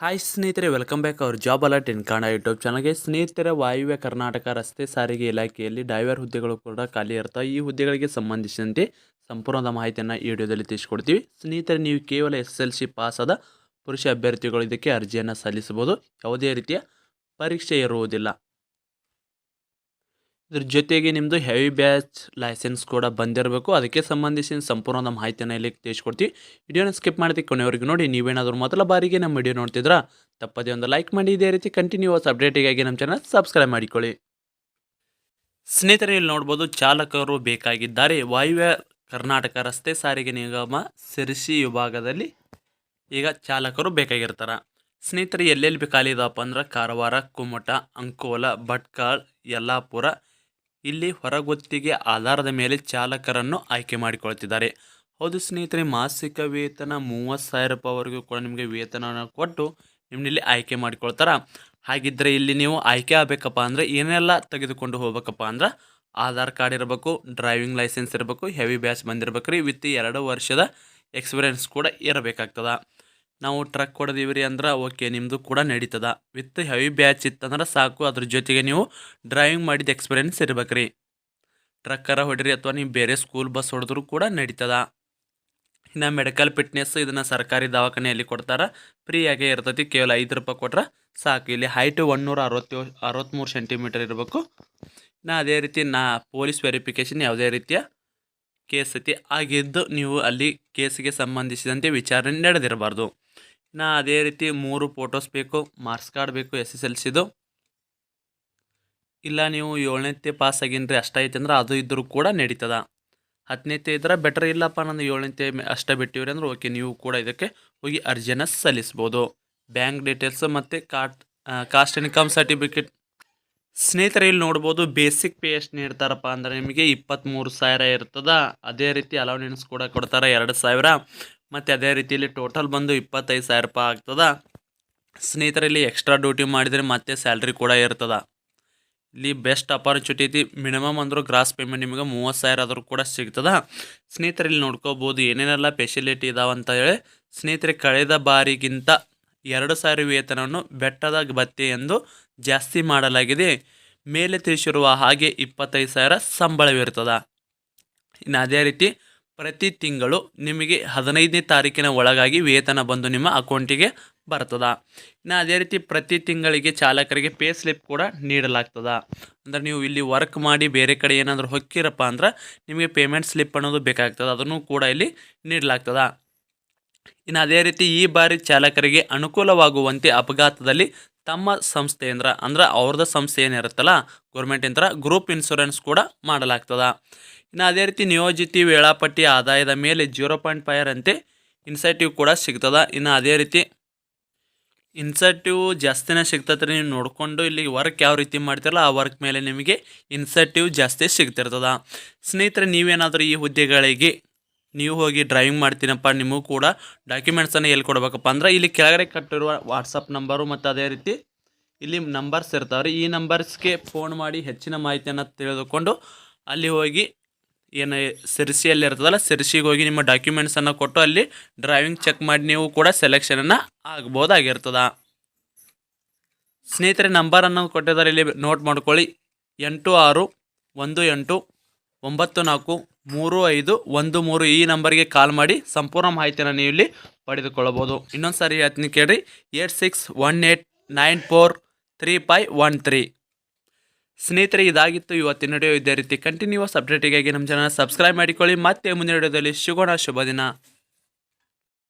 Hi ಸ್ನೇಹಿತರೆ welcome back ಅವ್ರ job alert in Kannada YouTube ಚಾನಲ್ಗೆ ಸ್ನೇಹಿತರೆ, ವಾಯುವ್ಯ ಕರ್ನಾಟಕ ರಸ್ತೆ ಸಾರಿಗೆ ಇಲಾಖೆಯಲ್ಲಿ ಡ್ರೈವರ್ ಹುದ್ದೆಗಳು ಕೂಡ ಖಾಲಿ ಇರ್ತವೆ. ಈ ಹುದ್ದೆಗಳಿಗೆ ಸಂಬಂಧಿಸಿದಂತೆ ಸಂಪೂರ್ಣದ ಮಾಹಿತಿಯನ್ನು ಈ ವಿಡಿಯೋದಲ್ಲಿ ತಿಳಿಸ್ಕೊಡ್ತೀವಿ. ಸ್ನೇಹಿತರೆ, ನೀವು ಕೇವಲ ಎಸ್ ಎಲ್ ಸಿ ಪಾಸಾದ ಪುರುಷ ಅಭ್ಯರ್ಥಿಗಳು ಇದಕ್ಕೆ ಅರ್ಜಿಯನ್ನು ಸಲ್ಲಿಸಬಹುದು. ಯಾವುದೇ ರೀತಿಯ ಪರೀಕ್ಷೆ ಇರುವುದಿಲ್ಲ. ಇದ್ರ ಜೊತೆಗೆ ನಿಮ್ಮದು ಹೆವಿ ಬ್ಯಾಚ್ ಲೈಸೆನ್ಸ್ ಕೂಡ ಬಂದಿರಬೇಕು. ಅದಕ್ಕೆ ಸಂಬಂಧಿಸಿದ ಸಂಪೂರ್ಣದ ಮಾಹಿತಿಯನ್ನು ಇಲ್ಲಿ ತಿಳಿಸ್ಕೊಡ್ತೀವಿ. ವಿಡಿಯೋನ ಸ್ಕಿಪ್ ಮಾಡ್ತೀವಿ ಕೊನೆವರೆಗೂ ನೋಡಿ, ನೀವೇನಾದರೂ ಮೊದಲ ಬಾರಿಗೆ ನಮ್ಮ ವಿಡಿಯೋ ನೋಡ್ತಿದ್ರಾ, ತಪ್ಪದೇ ಒಂದು ಲೈಕ್ ಮಾಡಿ. ಇದೇ ರೀತಿ ಕಂಟಿನ್ಯೂಸ್ ಅಪ್ಡೇಟಿಗಾಗಿ ನಮ್ಮ ಚಾನಲ್ ಸಬ್ಸ್ಕ್ರೈಬ್ ಮಾಡಿಕೊಳ್ಳಿ. ಸ್ನೇಹಿತರೆ, ಇಲ್ಲಿ ನೋಡ್ಬೋದು ಚಾಲಕರು ಬೇಕಾಗಿದ್ದಾರೆ. ವಾಯುವ್ಯ ಕರ್ನಾಟಕ ರಸ್ತೆ ಸಾರಿಗೆ ನಿಗಮ ಸಿರಿಸಿ ವಿಭಾಗದಲ್ಲಿ ಈಗ ಚಾಲಕರು ಬೇಕಾಗಿರ್ತಾರೆ. ಸ್ನೇಹಿತರೆ, ಎಲ್ಲೆಲ್ಲಿ ಖಾಲಿ ಅಂದ್ರೆ ಕಾರವಾರ, ಕುಮಟ, ಅಂಕೋಲ, ಭಟ್ಕಳ, ಯಲ್ಲಾಪುರ ಇಲ್ಲಿ ಹೊರಗುತ್ತಿಗೆ ಆಧಾರದ ಮೇಲೆ ಚಾಲಕರನ್ನು ಆಯ್ಕೆ ಮಾಡಿಕೊಳ್ತಿದ್ದಾರೆ. ಹೌದು ಸ್ನೇಹಿತರೆ, ಮಾಸಿಕ ವೇತನ ಮೂವತ್ತು ಸಾವಿರ ರೂಪಾಯಿವರೆಗೂ ಕೂಡ ನಿಮಗೆ ವೇತನವನ್ನು ಕೊಟ್ಟು ನಿಮ್ಮಲ್ಲಿ ಆಯ್ಕೆ ಮಾಡಿಕೊಳ್ತಾರೆ. ಹಾಗಿದ್ದರೆ ಇಲ್ಲಿ ನೀವು ಆಯ್ಕೆ ಆಗಬೇಕಪ್ಪ ಅಂದರೆ ಏನೆಲ್ಲ ತೆಗೆದುಕೊಂಡು ಹೋಗ್ಬೇಕಪ್ಪ ಅಂದ್ರೆ ಆಧಾರ್ ಕಾರ್ಡ್ ಇರಬೇಕು, ಡ್ರೈವಿಂಗ್ ಲೈಸೆನ್ಸ್ ಇರಬೇಕು, ಹೆವಿ ಬ್ಯಾಚ್ ಬಂದಿರಬೇಕು ರೀ ವಿತ್ ಎರಡು ವರ್ಷದ ಎಕ್ಸ್ಪೀರಿಯನ್ಸ್ ಕೂಡ ಇರಬೇಕಾಗ್ತದ. ನಾವು ಟ್ರಕ್ ಹೊಡೆದೀವಿ ರೀ ಅಂದ್ರೆ ಓಕೆ ನಿಮ್ಮದು ಕೂಡ ನಡೀತದ. ವಿತ್ ಹೆವಿ ಬ್ಯಾಚ್ ಇತ್ತಂದ್ರೆ ಸಾಕು, ಅದ್ರ ಜೊತೆಗೆ ನೀವು ಡ್ರೈವಿಂಗ್ ಮಾಡಿದ ಎಕ್ಸ್ಪೀರಿಯನ್ಸ್ ಇರ್ಬೇಕ್ರಿ. ಟ್ರಕ್ಕರ ಹೊಡಿರಿ ಅಥವಾ ನೀವು ಬೇರೆ ಸ್ಕೂಲ್ ಬಸ್ ಹೊಡೆದ್ರು ಕೂಡ ನಡೀತದ. ಇನ್ನು ಮೆಡಿಕಲ್ ಫಿಟ್ನೆಸ್ ಇದನ್ನು ಸರ್ಕಾರಿ ದವಾಖಾನೆಯಲ್ಲಿ ಕೊಡ್ತಾರೆ. ಫ್ರೀಯಾಗೆ ಇರ್ತೈತಿ, ಕೇವಲ ಐದು ರೂಪಾಯಿ ಕೊಟ್ರೆ ಸಾಕು. ಇಲ್ಲಿ ಹೈಟು ಒನ್ನೂರ ಅರವತ್ತೇಳು ಅರವತ್ತ್ಮೂರು ಸೆಂಟಿಮೀಟರ್ ಇರಬೇಕು. ಇನ್ನು ಅದೇ ರೀತಿ ನಾ ಪೊಲೀಸ್ ವೆರಿಫಿಕೇಷನ್ ಯಾವುದೇ ರೀತಿಯ ಕೇಸ್ ಐತಿ. ಆಗಿದ್ದು ನೀವು ಅಲ್ಲಿ ಕೇಸಿಗೆ ಸಂಬಂಧಿಸಿದಂತೆ ವಿಚಾರಣೆ ನಡೆದಿರಬಾರ್ದು. ಇನ್ನು ಅದೇ ರೀತಿ ಮೂರು ಫೋಟೋಸ್ ಬೇಕು ಮಾರ್ಕ್ಸ್ ಕಾರ್ಡ್ ಬೇಕು ಎಸ್ ಎಸ್ ಎಲ್ ಸಿದು ಇಲ್ಲ ನೀವು ಏಳನೇತೆ ಪಾಸ್ ಆಗಿನ್ರಿ, ಅಷ್ಟೇ ಅಂದ್ರೆ ಅದು ಇದ್ದರೂ ಕೂಡ ನಡೀತದ. ಹತ್ತನೇತೆ ಇದ್ರೆ ಬೆಟರ್ ಇಲ್ಲಪ್ಪ, ನಾನು ಏಳನೇತೆ ಅಷ್ಟೇ ಬಿಟ್ಟಿವ್ರಿ ಅಂದ್ರೆ ಓಕೆ ನೀವು ಕೂಡ ಇದಕ್ಕೆ ಹೋಗಿ ಅರ್ಜಿಯನ್ನು ಸಲ್ಲಿಸ್ಬೋದು. ಬ್ಯಾಂಕ್ ಡೀಟೇಲ್ಸ್ ಮತ್ತು ಕಾಟ್ ಕಾಸ್ಟ್ ಇನ್ಕಮ್ ಸರ್ಟಿಫಿಕೇಟ್ ಸ್ನೇಹಿತರೆ, ಇಲ್ಲಿ ನೋಡ್ಬೋದು ಬೇಸಿಕ್ ಪೇ ಎಷ್ಟು ನೀಡ್ತಾರಪ್ಪ ಅಂದರೆ ನಿಮಗೆ ಇಪ್ಪತ್ತ್ಮೂರು ಸಾವಿರ ಇರ್ತದ. ಅದೇ ರೀತಿ ಅಲೌನೆನ್ಸ್ ಕೂಡ ಕೊಡ್ತಾರೆ, ಎರಡು ಸಾವಿರ. ಮತ್ತು ಅದೇ ರೀತಿಯಲ್ಲಿ ಟೋಟಲ್ ಬಂದು ಇಪ್ಪತ್ತೈದು ಸಾವಿರ ರೂಪಾಯಿ ಆಗ್ತದ. ಸ್ನೇಹಿತರಲ್ಲಿ ಎಕ್ಸ್ಟ್ರಾ ಡ್ಯೂಟಿ ಮಾಡಿದರೆ ಮತ್ತೆ ಸ್ಯಾಲ್ರಿ ಕೂಡ ಇರ್ತದೆ. ಇಲ್ಲಿ ಬೆಸ್ಟ್ ಅಪಾರ್ಚುನಿಟಿ ಮಿನಿಮಮ್ ಅಂದರೂ ಗ್ರಾಸ್ ಪೇಮೆಂಟ್ ನಿಮಗೆ ಮೂವತ್ತು ಸಾವಿರ ಆದರೂ ಕೂಡ ಸಿಗ್ತದ. ಸ್ನೇಹಿತರಲ್ಲಿ ನೋಡ್ಕೋಬೋದು ಏನೇನೆಲ್ಲ ಫೆಸಿಲಿಟಿ ಇದಾವೆ ಅಂತ ಹೇಳಿ. ಸ್ನೇಹಿತರೆ, ಕಳೆದ ಬಾರಿಗಿಂತ ಎರಡು ಸಾವಿರ ವೇತನವನ್ನು ಬೆಟ್ಟದ ಬತ್ತೆ ಎಂದು ಜಾಸ್ತಿ ಮಾಡಲಾಗಿದೆ. ಮೇಲೆ ತಿಳಿಸಿರುವ ಹಾಗೆ ಇಪ್ಪತ್ತೈದು ಸಾವಿರ ಸಂಬಳವಿರ್ತದೆ. ಇನ್ನು ಅದೇ ರೀತಿ ಪ್ರತಿ ತಿಂಗಳು ನಿಮಗೆ ಹದಿನೈದನೇ ತಾರೀಕಿನ ಒಳಗಾಗಿ ವೇತನ ಬಂದು ನಿಮ್ಮ ಅಕೌಂಟಿಗೆ ಬರ್ತದ. ಇನ್ನು ಅದೇ ರೀತಿ ಪ್ರತಿ ತಿಂಗಳಿಗೆ ಚಾಲಕರಿಗೆ ಪೇ ಸ್ಲಿಪ್ ಕೂಡ ನೀಡಲಾಗ್ತದ. ಅಂದ್ರೆ ನೀವು ಇಲ್ಲಿ ವರ್ಕ್ ಮಾಡಿ ಬೇರೆ ಕಡೆ ಏನಾದರೂ ಹೊಕ್ಕಿರಪ್ಪ ಅಂದ್ರೆ ನಿಮಗೆ ಪೇಮೆಂಟ್ ಸ್ಲಿಪ್ ಅನ್ನೋದು ಬೇಕಾಗ್ತದೆ. ಅದನ್ನು ಕೂಡ ಇಲ್ಲಿ ನೀಡಲಾಗ್ತದ. ಇನ್ನು ಅದೇ ರೀತಿ ಈ ಬಾರಿ ಚಾಲಕರಿಗೆ ಅನುಕೂಲವಾಗುವಂತೆ ಅಪಘಾತದಲ್ಲಿ ತಮ್ಮ ಸಂಸ್ಥೆಯಿಂದ ಅಂದ್ರೆ ಅವ್ರದ್ದು ಸಂಸ್ಥೆ ಏನಿರುತ್ತಲ್ಲ ಗೌರ್ಮೆಂಟಿಂದ ಗ್ರೂಪ್ ಇನ್ಶೂರೆನ್ಸ್ ಕೂಡ ಮಾಡಲಾಗ್ತದ. ಇನ್ನು ಅದೇ ರೀತಿ ನಿಯೋಜಿತಿ ವೇಳಾಪಟ್ಟಿ ಆದಾಯದ ಮೇಲೆ ಜೀರೋ ಪಾಯಿಂಟ್ ಫೈವ್ ಅಂತೆ ಇನ್ಸೆಂಟಿವ್ ಕೂಡ ಸಿಗ್ತದ. ಇನ್ನು ಅದೇ ರೀತಿ ಇನ್ಸೆಂಟಿವ್ ಜಾಸ್ತಿನೇ ಸಿಗ್ತದೆ ನೀವು ನೋಡಿಕೊಂಡು ಇಲ್ಲಿ ವರ್ಕ್ ಯಾವ ರೀತಿ ಮಾಡ್ತಿರಲ್ಲ, ಆ ವರ್ಕ್ ಮೇಲೆ ನಿಮಗೆ ಇನ್ಸೆಂಟಿವ್ ಜಾಸ್ತಿ ಸಿಗ್ತಿರ್ತದ. ಸ್ನೇಹಿತರೆ, ನೀವೇನಾದರೂ ಈ ಹುದ್ದೆಗಳಿಗೆ ನೀವು ಹೋಗಿ ಡ್ರೈವಿಂಗ್ ಮಾಡ್ತೀನಪ್ಪ, ನಿಮಗೂ ಕೂಡ ಡಾಕ್ಯುಮೆಂಟ್ಸನ್ನು ಎಲ್ಲಿ ಕೊಡಬೇಕಪ್ಪ ಅಂದ್ರೆ ಇಲ್ಲಿ ಕೆಳಗಡೆ ಕಟ್ಟಿರುವ ವಾಟ್ಸಪ್ ನಂಬರು ಮತ್ತು ಅದೇ ರೀತಿ ಇಲ್ಲಿ ನಂಬರ್ಸ್ ಇರ್ತಾವೆ ಈ ನಂಬರ್ಸ್ಗೆ ಫೋನ್ ಮಾಡಿ ಹೆಚ್ಚಿನ ಮಾಹಿತಿಯನ್ನು ತಿಳಿದುಕೊಂಡು ಅಲ್ಲಿ ಹೋಗಿ ಏನು ಸಿರ್ಸಿಯಲ್ಲಿ ಇರ್ತದಲ್ಲ, ಸಿರ್ಸಿಗೆ ಹೋಗಿ ನಿಮ್ಮ ಡಾಕ್ಯುಮೆಂಟ್ಸನ್ನು ಕೊಟ್ಟು ಅಲ್ಲಿ ಡ್ರೈವಿಂಗ್ ಚೆಕ್ ಮಾಡಿ ನೀವು ಕೂಡ ಸೆಲೆಕ್ಷನನ್ನು ಆಗ್ಬೋದಾಗಿರ್ತದ. ಸ್ನೇಹಿತರೆ ನಂಬರನ್ನು ಕೊಟ್ಟಿದ್ದಾರೆ, ಇಲ್ಲಿ ನೋಟ್ ಮಾಡ್ಕೊಳ್ಳಿ. ಎಂಟು ಆರು, ಒಂದು ಎಂಟು, ಒಂಬತ್ತು ನಾಲ್ಕು, ಮೂರು ಐದು, ಒಂದು ಮೂರು. ಈ ನಂಬರ್ಗೆ ಕಾಲ್ ಮಾಡಿ ಸಂಪೂರ್ಣ ಮಾಹಿತಿಯನ್ನು ನೀವು ಇಲ್ಲಿ ಪಡೆದುಕೊಳ್ಳಬಹುದು. ಇನ್ನೊಂದು ಸಾರಿ ಹೇಳ್ತೀನಿ ಕೇಳಿ eight six one eight nine four three five one three. ಸ್ನೇಹಿತರೆ, ಇದಾಗಿತ್ತು. ಇವತ್ತಿನ ವಿಡಿಯೋ ಇದೇ ರೀತಿ. ಕಂಟಿನ್ಯೂಸ್ ಅಪ್ಡೇಟಿಗಾಗಿ ನಮ್ಮ ಚಾನಲ್ ಸಬ್ಸ್ಕ್ರೈಬ್ ಮಾಡಿಕೊಳ್ಳಿ. ಮತ್ತೆ ಮುಂದಿನ ವಿಡಿಯೋದಲ್ಲಿ ಸಿಗೋಣ. ಶುಭ ದಿನ